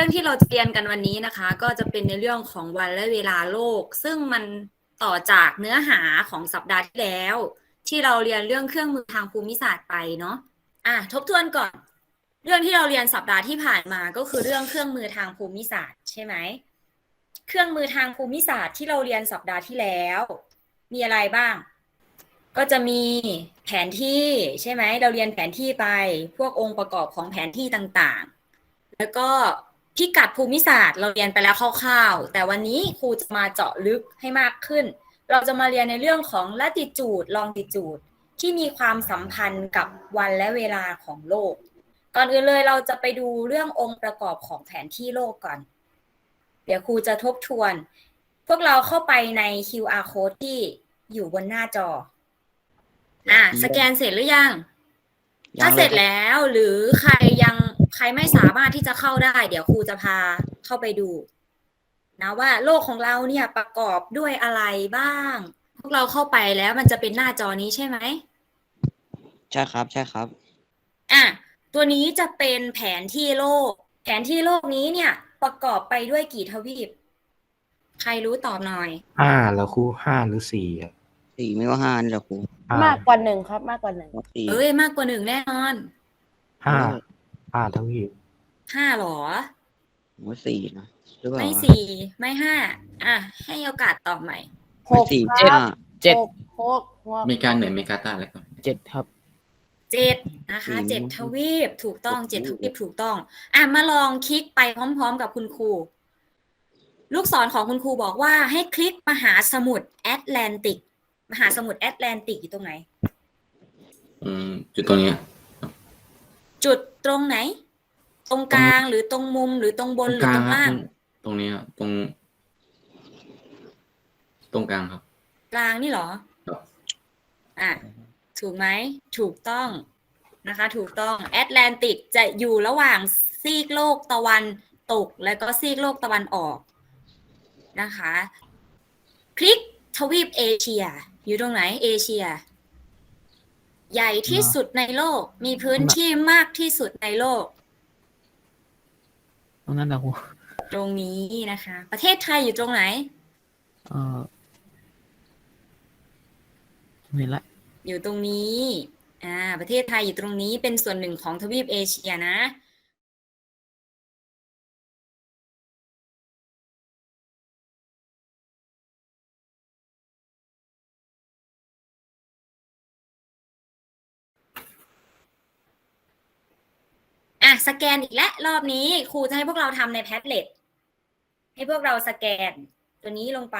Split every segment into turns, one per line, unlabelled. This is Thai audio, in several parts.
รื่องที่เราจะเรียนกันวันนี้นะคะ ก็จะเป็นในเรื่องของวันและเวลาโลก ซึ่งมันต่อจากเนื้อหาของสัปดาห์ที่แล้ว ที่เราเรียนเรื่องเครื่องมือทางภูมิศาสตร์ไปเนาะอะทบทวนก่อน เรื่องที่เราเรียนสัปดาห์ที่ผ่านมาก็คือเรื่องเครื่องมือทางภูมิศาสตร์ใช่ไหมเครื่องมือทางภูมิศาสตร์ที่เราเรียนสัปดาห์ที่แล้ว มีอะไรบ้าง ก็จะมีแผนที่ใช่ไหมเราเรียนแผนที่ไป พวกองค์ประกอบของแผนที่ต่างๆ แล้วก็ พิกัดภูมิศาสตร์เราเรียนไปแล้วคร่าวๆ แต่วันนี้ครูจะมาเจาะลึกให้มากขึ้น เราจะมาเรียนในเรื่องของ latitude longitude ที่มีความสัมพันธ์กับวันและเวลาของโลก ก่อนอื่นเลยเราจะไปดูเรื่ององค์ประกอบของแผนที่โลกก่อน เดี๋ยวครูจะทบทวน พวกเราเข้าไปใน QR code ที่อยู่บนหน้าจอ อะ สแกนเสร็จหรือยัง ถ้าเสร็จแล้วหรือใครยัง ใครไม่สามารถที่จะเข้าได้ เดี๋ยวครูจะพาเข้าไปดูนะว่าโลกของเราเนี่ยประกอบด้วยอะไรบ้าง พวกเราเข้าไปแล้วมันจะเป็นหน้าจอนี้ใช่ไหม
ใช่ครับใช่ครับ
อะตัวนี้จะเป็นแผนที่โลก แผนที่โลกนี้เนี่ยประกอบไปด้วยกี่ทวีป ใครรู้ตอบหน่อย
ห้าแล้วครูห้าหรือสี่อะ
สี่ไม่ว่าห้านี่แหละครู
ห้ามา
กกว่าหนึ่งครับ มากกว่าหนึ่ง
สี่
เอ้ยมากกว่าหนึ่งแน่นอน
ห้า ห้าทวีป
ห้าหรอ
ผมว่าสี่นะหรือเปล่า
ไม่สี่ไม่ห้าอะ ให้โอกาสตอบใหม่
ห
ไม่
ก
สี่
ค
เจ็ด
รับ
อะ
เจ็ด
หกหกหก
อเมริกาเหนืออเมริกาใต้แล้วก็
เจ็ดครับ
เจ็ดนะคะเจ็ดทวีปถูกต้องเจ็ดทวีปถูกต้อง อะมาลองคลิกไปพร้อมๆกับคุณครู ลูกศรของคุณครูบอกว่าให้คลิกมหาสมุทรแอตแลนติก มหาสมุทรแอตแลนติกอยู่ตรงไหน
อืมจุดตรงเนี้ย
จุดตรงไหน ตรงกลางหรือตรงมุมหรือตรงบนหรือตรงล่าง
ตรงเนี้ยตรง ตรงกลางครับ
กลางนี่เหรอ
ครับ
อะถูกไหมถูกต้องนะคะ ถูกต้องแอตแลนติกจะอยู่ระหว่างซีกโลกตะวันตก และก็ซีกโลกตะวันออกนะคะ คลิกทวีปเอเชีย อยู่ตรงไหนเอเชีย ใหญ่ที่สุดในโลก มีพื้นที่มากที่สุดในโลก
ตรงนั้นนะครู
ตรงนี้นะคะ ประเทศไทยอยู่ตรงไหน
เออเห็นละ
อยู่ตรงนี้ อ่า ประเทศไทยอยู่ตรงนี้เป็นส่วนหนึ่งของทวีปเอเชียนะ สแกนอีกแล้วรอบนี้ครูจะให้พวกเราทำในแพทเล็ตให้พวกเราสแกนตัวนี้ลงไป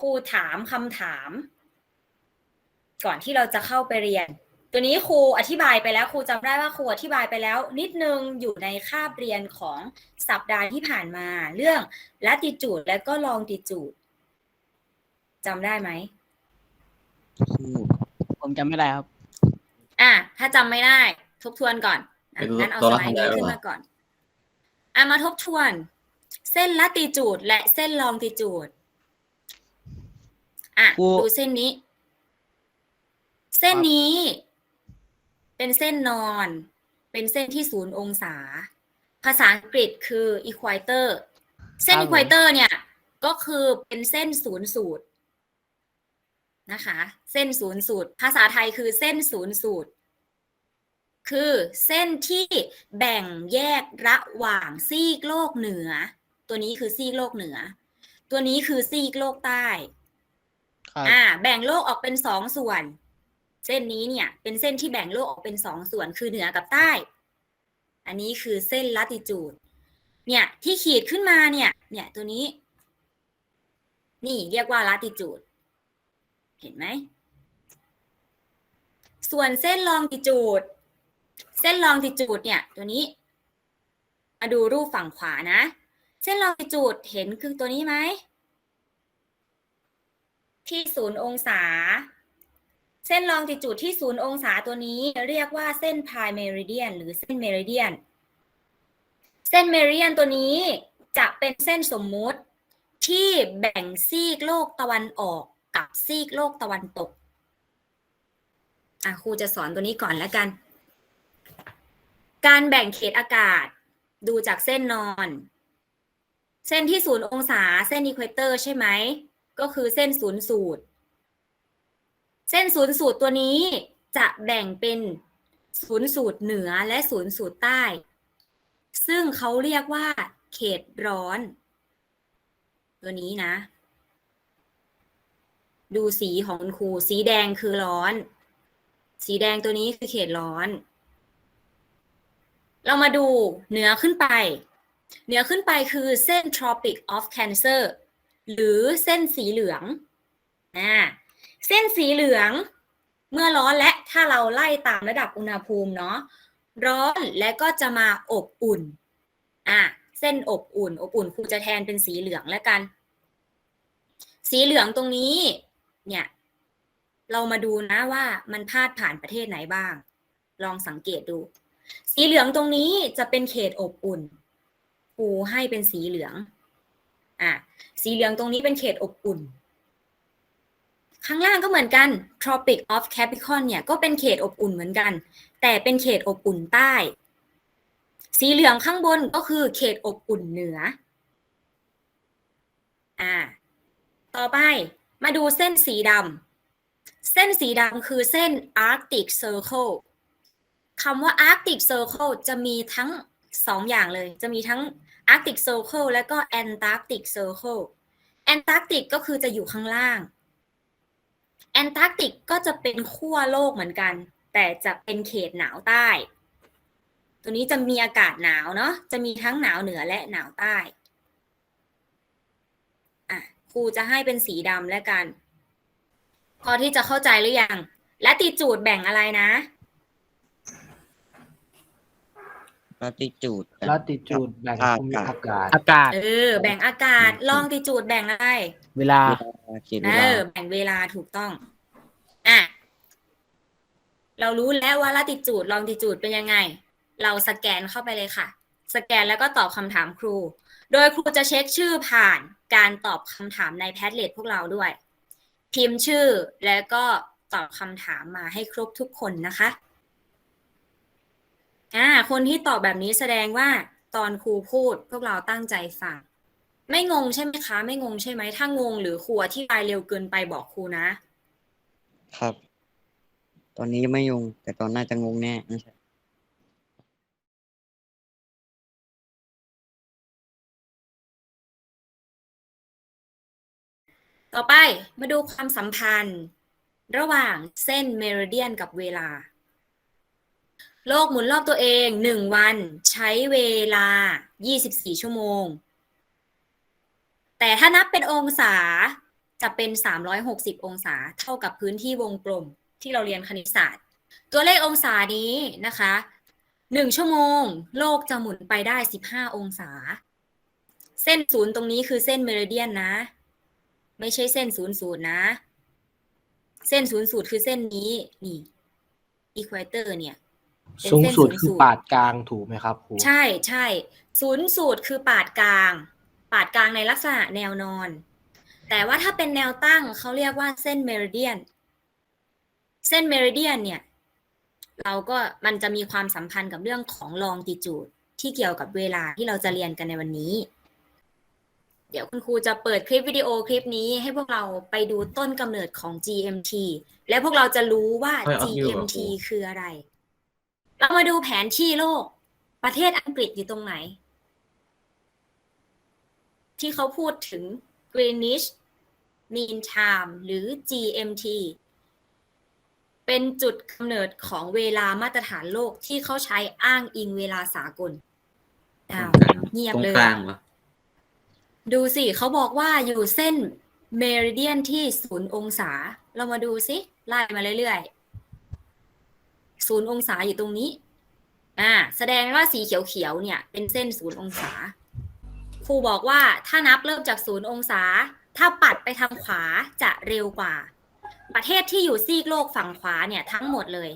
ครูถามคำถาม ก่อนที่เราจะเข้าไปเรียน ตัวนี้ครูอธิบายไปแล้วครูจำได้ว่าครูอธิบายไปแล้ว นิดนึงอยู่ในคาบเรียนของสัปดาห์ที่ผ่านมา เรื่อง latitude และก็ longitude จำได้ไหม
ผมจำไม่ได้ครับ
อะถ้าจำไม่ได้ ทบทวนก่อนอะ
ไม่รู้
งั้นเอา
ตัว
ส
ละ
ไลด์
ทำได้
นี้
หรือ
ขึ้น
เปล่า
มาก่อนอะมาทบทวน เส้น latitude และเส้น longitude อะ
ครู
ดูเส้นนี้ เส้นนี้ เป็นเส้นนอน เป็นเส้นที่ศูนย์องศา ภาษาอังกฤษคือ equator เส้น
ครับผม
equator เนี่ย ก็คือเป็นเส้นศูนย์สูตร นะคะ เส้นศูนย์สูตร ภาษาไทยคือเส้นศูนย์สูตร คือเส้นที่แบ่งแยกระหว่างซีกโลกเหนือ ตัวนี้คือซีกโลกเหนือ ตัวนี้คือซีกโลกใต้
ครับ
อ่า แบ่งโลกออกเป็นสองส่วน เส้นนี้เนี่ย เป็นเส้นที่แบ่งโลกออกเป็นสองส่วนคือเหนือกับใต้ อันนี้คือเส้นลัติจูด เนี่ยที่ขีดขึ้นมาเนี่ย เนี่ยตัวนี้ นี่เรียกว่าลัติจูด เห็นไหม ส่วนเส้นลองติจูด เส้นลองติจูดเนี่ย ตัวนี้ มาดูรูปฝั่งขวานะ เส้นลองติจูดเห็นคือตัวนี้ไหม ที่ศูนย์องศา เส้นลองติจูดที่ศูนย์องศาตัวนี้เรียกว่าเส้นพายเมริเดียน หรือเส้นเมริเดียน เส้นเมริเดียนตัวนี้จะเป็นเส้นสมมุติที่แบ่งซีกโลกตะวันออก กับซีกโลกตะวันตก อะครูจะสอนตัวนี้ก่อนแล้วกัน การแบ่งเขตอากาศ ดูจากเส้นนอน เส้นที่ศูนย์องศาเส้นอีควเตอร์ใช่ไหม ก็คือเส้นศูนย์สูตร เส้นศูนย์สูตรตัวนี้จะแบ่งเป็นศูนย์สูตรเหนือและศูนย์สูตรใต้ ซึ่งเขาเรียกว่าเขตร้อน ตัวนี้นะ ดูสีของคุณครู สีแดงคือร้อน สีแดงตัวนี้คือเขตร้อน เรามาดูเหนือขึ้นไป เหนือขึ้นไปคือเส้น Tropic of Cancer หรือเส้นสีเหลืองอ่าเส้นสีเหลืองเมื่อร้อนและถ้าเราไล่ตามระดับอุณหภูมิเนาะร้อนและก็จะมาอบอุ่นอะเส้นอบอุ่น อบอุ่นครูจะแทนเป็นสีเหลืองแล้วกัน สีเหลืองตรงนี้ เนี่ย เรามาดูนะว่ามันพาดผ่านประเทศไหนบ้าง ลองสังเกตดู สีเหลืองตรงนี้จะเป็นเขตอบอุ่น ปูให้เป็นสีเหลือง อะ สีเหลืองตรงนี้เป็นเขตอบอุ่น ข้างล่างก็เหมือนกัน Tropic of Capricorn เนี่ยก็เป็นเขตอบอุ่นเหมือนกัน แต่เป็นเขตอบอุ่นใต้ สีเหลืองข้างบนก็คือเขตอบอุ่นเหนือ อ่า ต่อไป มาดูเส้นสีดำเส้นสีดำคือเส้น Arctic Circle คำว่า Arctic Circle จะมีทั้งสองอย่างเลย จะมีทั้ง Arctic Circle และก็ Antarctic Circle Antarctic ก็คือจะอยู่ข้างล่าง Antarctic ก็จะเป็นขั้วโลกเหมือนกัน แต่จะเป็นเขตหนาวใต้ ตัวนี้จะมีอากาศหนาวเนาะ จะมีทั้งหนาวเหนือและหนาวใต้ ครูจะให้เป็นสีดำแล้วกัน พอที่จะเข้าใจหรือยัง และติจูดแบ่งอะไรนะ
ลาติจูด
ลัติจูดแบ่งภูมิอากาศ
อากาศ
เออ แบ่งอากาศ ลองติจูดแบ่งอะไร
เวลา
เขียน
เอ
เวลา
อแบ่งเวลาถูกต้อง อะ เรารู้แล้วว่าลาติจูดลองติจูดเป็นยังไง เราสแกนเข้าไปเลยค่ะ สแกนแล้วก็ตอบคำถามครู โดยครูจะเช็คชื่อผ่านการตอบคำถามในแพทเลตพวกเราด้วย พิมพ์ชื่อแล้วก็ตอบคำถามมาให้ครบทุกคนนะคะอ่าคนที่ตอบแบบนี้แสดงว่าตอนครูพูดพวกเราตั้งใจฟังไม่งงใช่ไหมคะ ไม่งงใช่ไหมถ้างงหรือครูอธิบายเร็วเกินไปบอกครูนะ
ครับ ตอนนี้ยังไม่ยงแต่ตอนน่าจะงงแน่ไม่ใช่
ต่อไปมาดูความสัมพันธ์ ระหว่างเส้นเมริเดียนกับเวลา โลกหมุนรอบตัวเอง 1 วันใช้เวลา 24 ชั่วโมง แต่ถ้านับเป็นองศาจะเป็น 360 องศาเท่ากับพื้นที่วงกลมที่เราเรียนคณิตศาสตร์ ตัวเลของศานี้นะคะ 1 ชั่วโมง โลกจะหมุนไปได้ 15 องศา เส้นศูนย์ตรงนี้คือเส้นเมริเดียนนะ ไม่ใช่เส้นศูนย์สูตรนะ เส้นศูนย์สูตรคือเส้นนี้ นี่อีควอเตอร์เนี่ยเป็น
สูง
เส้น
สุด
ศูนย์
คือ
สูตร
ปาดกลางถูกไหมครับครู
ใช่ใช่ศูนย์สูตรคือปาดกลาง ปาดกลางในลักษณะแนวนอน แต่ว่าถ้าเป็นแนวตั้งเขาเรียกว่าเส้นเมริเดียน เส้นเมริเดียนเนี่ย เราก็มันจะมีความสัมพันธ์กับเรื่องของลองติจูดที่เกี่ยวกับเวลาที่เราจะเรียนกันในวันนี้ เดี๋ยวคุณครูจะเปิดคลิปวิดีโอคลิปนี้ให้พวกเราไปดูต้นกำเนิดของ GMT และพวกเราจะรู้ว่า
เฮ้ยเอาอยู่เหรอ
GMT คืออะไร เรามาดูแผนที่โลก ประเทศอังกฤษอยู่ตรงไหน ที่เขาพูดถึง Greenwich Mean Time หรือ GMT เป็นจุดกำเนิดของเวลามาตรฐานโลกที่เขาใช้อ้างอิงเวลาสากล
ตร
อ้าว
งกลาง
เงียบ
ตรง
เลย
กลา
อะ
งวะ
ดูสิเขาบอกว่าอยู่เส้นเมริเดียนที่ศูนย์องศา เรามาดูสิไล่มาเรื่อยๆศูนย์องศาอยู่ตรงนี้อ่าแสดงว่าสีเขียวๆเนี่ย เป็นเส้นศูนย์องศาครูบอกว่าถ้านับเริ่มจากศูนย์องศา ถ้าปัดไปทางขวาจะเร็วกว่า ประเทศที่อยู่ซีกโลกฝั่งขวาเนี่ยทั้งหมดเลย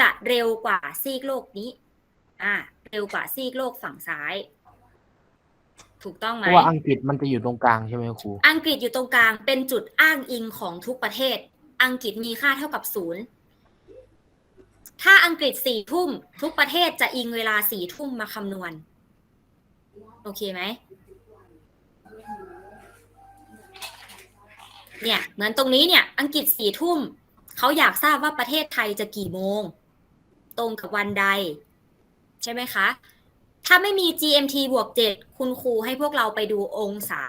จะเร็วกว่าซีกโลกนี้ อ่า เร็วกว่าซีกโลกฝั่งซ้าย ถูกต้อง
เพ
ไหม
ราะว่าอังกฤษมันจะอยู่ตรงกลางใช่ไหมครู
อังกฤษอยู่ตรงกลางเป็นจุดอ้างอิงของทุกประเทศ อังกฤษมีค่าเท่ากับศูนย์ถ้าอังกฤษสี่ทุ่มทุกประเทศจะอิงเวลาสี่ทุ่มมาคำนวณ โอเคไหมเนี่ยเหมือนตรงนี้เนี่ย อังกฤษสี่ทุ่มเขาอยากทราบว่าประเทศไทยจะกี่โมง ตรงกับวันใด ใช่ไหมคะ ถ้าไม่มี GMT บวก7คุณครูให้พวกเราไปดูองศา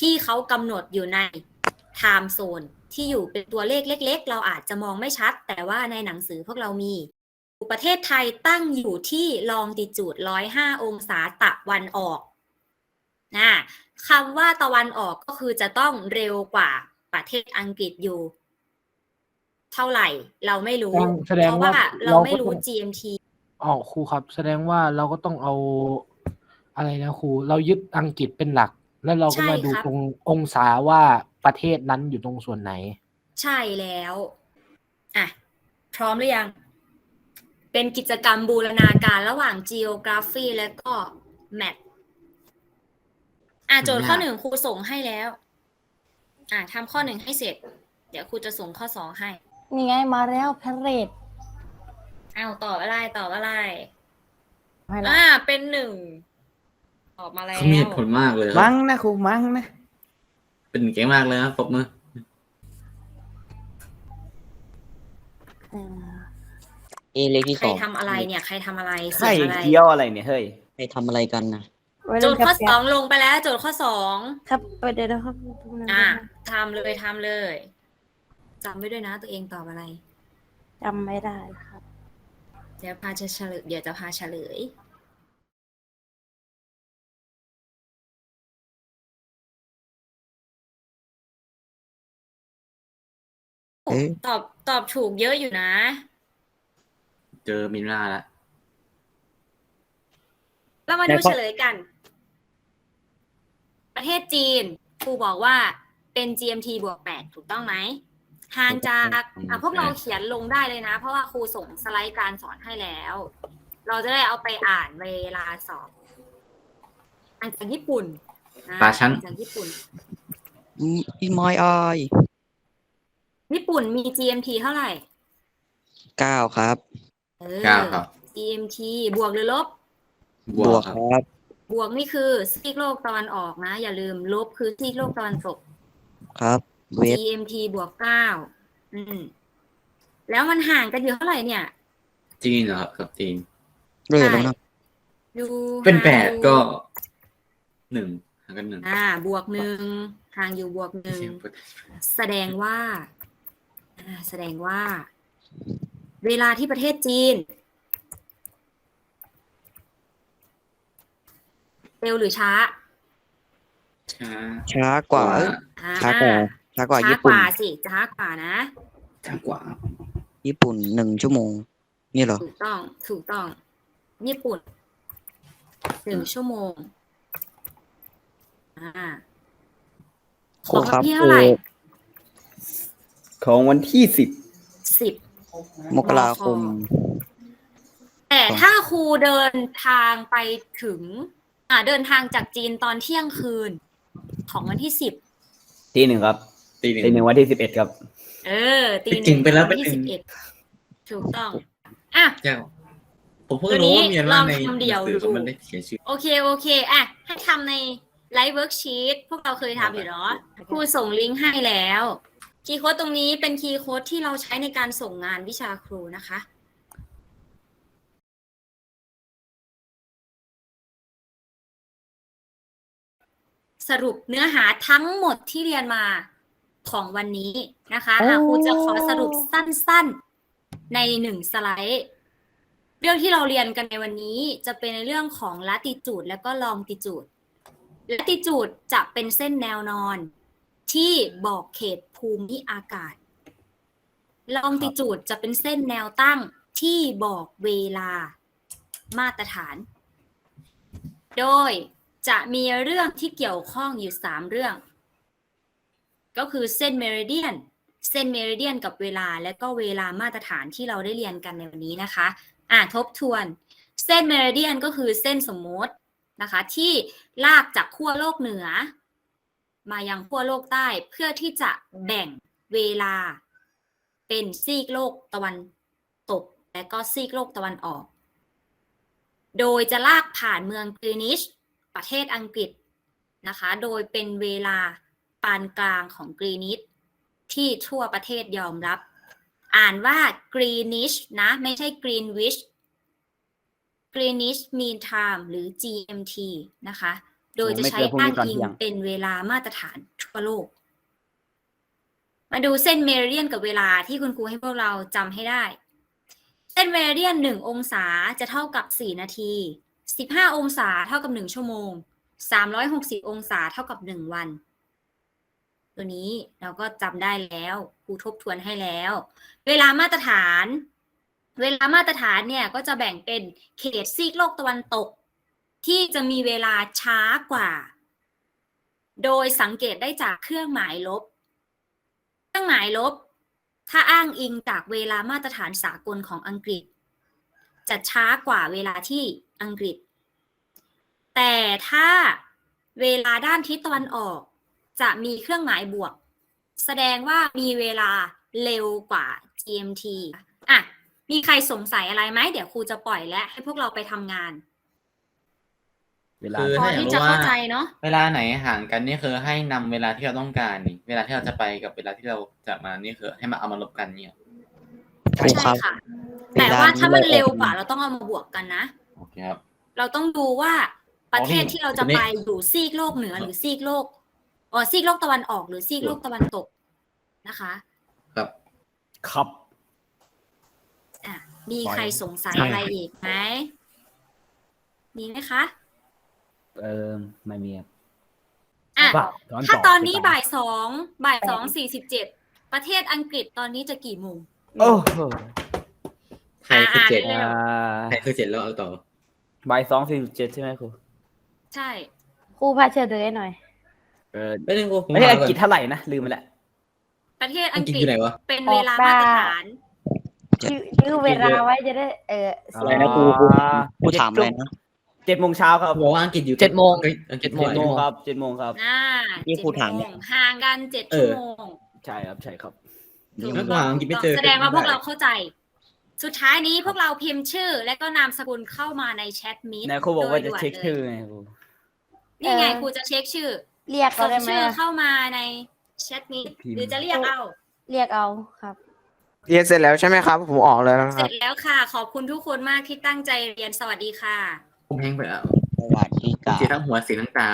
ที่เขากำหนดอยู่ใน time zone ที่อยู่เป็นตัวเลขเล็ก ๆ เราอาจจะมองไม่ชัด แต่ว่าในหนังสือพวกเรามีประเทศไทยตั้งอยู่ที่ลองติจูด 105 องศาตะวันออกนะคำว่าตะวันออกก็คือจะต้องเร็วกว่าประเทศอังกฤษอยู่ เท่าไหร่เราไม่รู้
แสดง
เพราะ
ว่า
ว่าเรา
เรา
ไม่
ก็
รู้
ต้อง
GMT
อ๋อครูครับ แสดงว่าเราก็ต้องเอาอะไรนะครู เรายึดอังกฤษเป็นหลัก แล้วเราก็มา
ใช่
ดู
ครับ
ตรงองศาว่าประเทศนั้นอยู่ตรงส่วนไหน
ใช่แล้ว อะ พร้อมหรือยัง เป็นกิจกรรมบูรณาการระหว่าง geography และก็ math อะโจทย์ข้อหนึ่งครูส่งให้แล้ว อะทำข้อหนึ่งให้เสร็จ เดี๋ยวครูจะส่งข้อสองให้
นี่ไงมาแล้วแพเรต
อ้าวตอบอะไรตอบอะไร
ให้ละ
อ่าเป็นหนึ่งตอบมาแล้ว
เขามีเหตุผลมากเลยครั
มั้
บ
งนะครูมั้งนะ
เป็นเก่งมากเลยครับปรบมือ
เออ
เอเลขที่
ใค
ส
ร
อง
ทำอะไรเนี่ย ใครทำอะไรเสี
ไข่
ยงอะไร
เคี้ยวอะไรเนี่ยเฮ้ย
ใครทำอะไรกันนะ
ไว้
โจ
เล่
ท
น
ย์ข้อ
แก๊
สอง
ป
ลงไปแล้ว โจทย์ข้อสอง
ๆครับไปเดี๋ยวนะครับ
อะทำเลยทำเลยจำไว้ด้วยนะตัวเองตอบอะไร
จำไม่ได้ครับ
เดี๋ยวพาจะเฉลยเดี๋ยวจะพาเฉลย
เอ๊ะ
ตอบตอบถูกเยอะอยู่นะ
เจอมินราละ
เรามาดูเฉลยกัน ประเทศจีนครูบอกว่าเป็น GMT บวก8ถูกต้องไหม ห่างจากอะพวกเราเขียนลงได้เลยนะ เพราะว่าครูส่งสไลด์การสอนให้แล้ว เราจะได้เอาไปอ่านเวลาสอบอ่านจากญี่ปุ่นนะ
ปลาชั้น
อ่านจากญี่ปุ่น
อืมอีมอยออย
ญี่ปุ่นมี GMT เท่าไหร่
เก้าครับ
เออ
เก้าครับ
GMT บวกหรือลบ
บบว
ว
ก
ก
ครับ
ครับ
บวกนี่คือซีกโลกตะวันออกนะ อย่าลืมลบคือซีกโลกตะวันตก
ครับ เวท
GMT บวกเก้าอืม แล้วมันห่างกันอยู่เท่าไหร่เนี่ย
จีนเหรอครับกับจีน
เรื่อยแล้วนะ
อยู่
เป็น
ห่าง
แปด
อยู่
ก็หนึ่งห่างกันหนึ่ง
อ่า บวกหนึ่งห่างอยู่บวกหนึ่ง แสดงว่าอ่า แสดงว่า เวลาที่ประเทศจีน เร็วหรือช้า
ช้า
ช้ากว่าเอ้ย
อ่า
ช้ากว่า ช้ากว่า
ช้า
ญี่
ก
ปุ่น
ว่าสิช้ากว่านะ
ช้ากว่า
ญี่ปุ่นหนึ่งชั่วโมง นี่เหรอ
ถูกต้อง ถูกต้อง ญี่ปุ่นหนึ่งชั่วโมง อ่า
ครูครับ
ของพี่
ค
เท่า
รู
ไหร่
ของวันที่สิบ
สิบ
มกราคม
แต่ถ้าครูเดินทางไปถึง อ่า เดินทางจากจีนตอนเที่ยงคืน ของวันที่สิบ
ที่หนึ่งครับ
ตีหนึ่ง
ที่หนึ่งวันที่สิบเอ็ดครับ
เออ ตีห
จริ
นึ่
ง
ง
ไปแล้ว
วันที่
ไปหนึ่
สิ
ง
บเอ็ดถูกต้อง อะ
เจ้าผมเพิ่ง
ตัว
รู้
นี้
ว่ามีอะไรใน
ลองทำเดี่ยว
หนังสือ
ดู
มันได้เขียนชื่อ
โอเคโอเค อะ ให้ทำในไลฟ์เวิร์กชีตพวกเราเคยทำอยู่เนาะครูส่งลิงก์ให้แล้ว คีย์โค้ดตรงนี้เป็นคีย์โค้ดที่เราใช้ในการส่งงานวิชาครูนะคะสรุปเนื้อหาทั้งหมดที่เรียนมา ของวันนี้นะคะ
โอ้
อะครูจะขอสรุปสั้นๆในหนึ่งสไลด์ เรื่องที่เราเรียนกันในวันนี้จะเป็นในเรื่องของลัติจูดและก็ลองติจูดลัติจูดจะเป็นเส้นแนวนอน ที่บอกเขตภูมิอากาศ ลองติจูดจะเป็นเส้นแนวตั้งที่บอกเวลามาตรฐาน โดยจะมีเรื่องที่เกี่ยวข้องอยู่ 3 เรื่อง ก็คือเส้นเมริเดียน เส้นเมริเดียนกับเวลาและก็เวลามาตรฐานที่เราได้เรียนกันในวันนี้นะคะ อ่าทบทวน เส้นเมริเดียนก็คือเส้นสมมตินะคะ ที่ลากจากขั้วโลกเหนือ มายังขั้วโลกใต้เพื่อที่จะแบ่งเวลา เป็นซีกโลกตะวันตก และก็ซีกโลกตะวันออก โดยจะลากผ่านเมืองกรีนิชประเทศอังกฤษนะคะ โดยเป็นเวลาานกลางของกรีนิชที่ทั่วประเทศยอมรับ อ่านว่ากรีนิชนะไม่ใช่กรีนวิช Greenwich Mean Time หรือ GMT นะคะ โดยจะใช้อ้างอิงเป็นเวลามาตรฐานทั่วโลก มาดูเส้นเมริเดียนกับเวลาที่คุณครูให้พวกเราจำให้ได้ เส้นเมริเดียนหนึ่งองศาจะเท่ากับสี่นาทีสิบห้าองศาเท่ากับหนึ่งชั่วโมงสามร้อยหกสิบองศาเท่ากับหนึ่งวัน ตัวนี้เราก็จำได้แล้วครูทบทวนให้แล้ว เวลามาตรฐาน เวลามาตรฐานเนี่ยก็จะแบ่งเป็นเขตซีกโลกตะวันตก ที่จะมีเวลาช้ากว่า โดยสังเกตได้จากเครื่องหมายลบ เครื่องหมายลบ ถ้าอ้างอิงจากเวลามาตรฐานสากลของอังกฤษ จะช้ากว่าเวลาที่อังกฤษ แต่ถ้าเวลาด้านทิศตะวันออก จะมีเครื่องหมายบวก แสดงว่ามีเวลาเร็วกว่า GMT อะ มีใครสงสัยอะไรไหม เดี๋ยวครูจะปล่อยและให้พวกเราไปทำงาน
เวลา
คือ
พอ
ถ้าอยาก
ที่
รู้
จะ
ว่า
เข้าใจเนาะ
เวลาไหนห่างกันนี่คือให้นำเวลาที่เราต้องการนี่ เวลาที่เราจะไปกับเวลาที่เราจะมานี่คือ ให้มาเอามาลบกันเนี่ย
ครูครับ
ค่ะ
เว
แต่
ลา
ว่าถ้ามัน
ที่เรา
เร็วกว่าเราต้องเอามาบวกกันนะ
โอเคครับ
เราต้องดูว่าประเทศ
อ๋อนี่
ที่เราจะ
ตัวนี้
ไปอยู่ซีกโลกเหนือหรือซีกโลก อ๋อซีกโลกตะวันออกหรือซีกโลกตะวันตกนะคะ
ครับ
ครับ
อะมีใครสงสัย
ใช่
อะไรอีกไหมมีไหมคะ
เออไม่มีครับ
อะ
บ้าตอน
ถ้า
ต่
ตอนนี้บ่ายสองบ่ายสองสี่สิบเจ็ดประเทศอังกฤษตอนนี้จะกี่โมง
โอ้โห
ใครคือเจ็ด
อ่า
อ่า
ใครคือเจ็ดแล้วเอาต่อ
บ่ายสองสี่สิบเจ็ดใช่ไหมครู
ใช่
ครูพาเชื่อถือให้หน่อย
เออ
ไม่ได้กูผม
ไม่ใช่
หา
อังกฤษ
ก่อน
เท่าไหร่นะลืมไปแล้ว
ประเทศ
อั
อั
ง
ง
กฤษ
กฤ
อ
ษ
ยู่ไหนวะ
เป็นเวลามาตรฐาน
ชื่อชื่อเวลาไว้จะได้ เออ
อะไรนะครูครูครูถามอะไรนะ
เจ็ดโมงเช้าครับ
บอกว่าอังกฤษอยู่
เจ็ดโมง
อังกฤษ
เจ็ดโม
เจ็ด
ง
โมงครับเจ็ดโมงครับ
อ่า
นี่ครูถาม
เจ็
เนี่
ด
ย
โงห่างกันเจ็ด
เอ
ชั่
อ
วโมง
ใช่ครับใช่ครับ
ถูก
นัก
ต้
วา
อง
อังกฤษไม่เจอ
แสดงว่าพวก
ได้
เราเข้าใจ สุดท้ายนี้พวกเราพิมพ์ชื่อ และก็นามสกุลเข้ามาในแชทมีด
นายครูบอกว่าจะเช็คชื่อไงครู
นี่ไง
เออ
ครูจะเช็คชื่อ
เรียกเขา
ส่ง
ได้ไหม
ชื่อ
อะ
เข้ามาในแชทมีด
พิมพ์
หรือจะเรียกเอา
เรียกเอาครับ
เรียนเสร็จแล้วใช่ไหมครับ ผมออกแล้วนะค
เส
รั
ร็
บ
จแล้วค่ะ ขอบคุณทุกคนมากที่ตั้งใจเรียนสวัสดีค่ะ
ผมแห้งไปแล้ว
สวัสดีครั
เสีย
บ
ทั้งหัวเสียทั้งตา